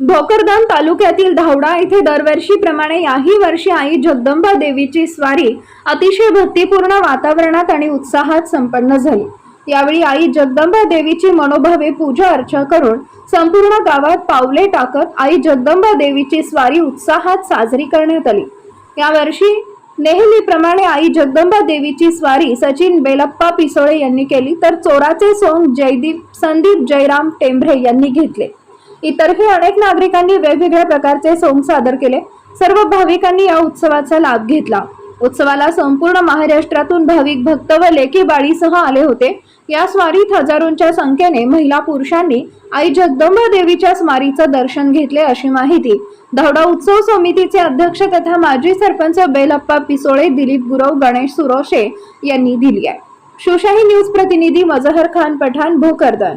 भोकरदान तालुक्यातील धावडा येथे दरवर्षीप्रमाणे याही वर्षी आई जगदंबा देवीची स्वारी अतिशय भक्तिपूर्ण वातावरणात आणि उत्साहात संपन्न झाली. यावेळी आई जगदंबा देवीची मनोभावे पूजा अर्चा करून संपूर्ण गावात पावले टाकत आई जगदंबा देवीची स्वारी उत्साहात साजरी करण्यात आली. यावर्षी नेहमीप्रमाणे आई जगदंबा देवीची स्वारी सचिन बेलप्पा पिसोळे यांनी केली तर चोराचे सोंग जयदीप संदीप जयराम टेंभरे यांनी घेतले. इतरही अनेक नागरिकांनी वेगवेगळ्या प्रकारचे सोंग सादर केले. सर्व भाविकांनी या उत्सवाचा लाभ घेतला. उत्सवाला संपूर्ण महाराष्ट्रातून भाविक भक्त व लेखी बाळीसह आले होते. या स्वारीत हजारोंच्या संख्येने महिला पुरुषांनी आई जगदंबा देवीच्या स्मारीचं दर्शन घेतले अशी माहिती. धावडा उत्सव समितीचे अध्यक्ष तथा माजी सरपंच बेलप्पा पिसोळे दिलीप गुरव गणेश सुरोशे यांनी दिली आहे. शिवशाही न्यूज प्रतिनिधी मजहर खान पठाण भोकरदन.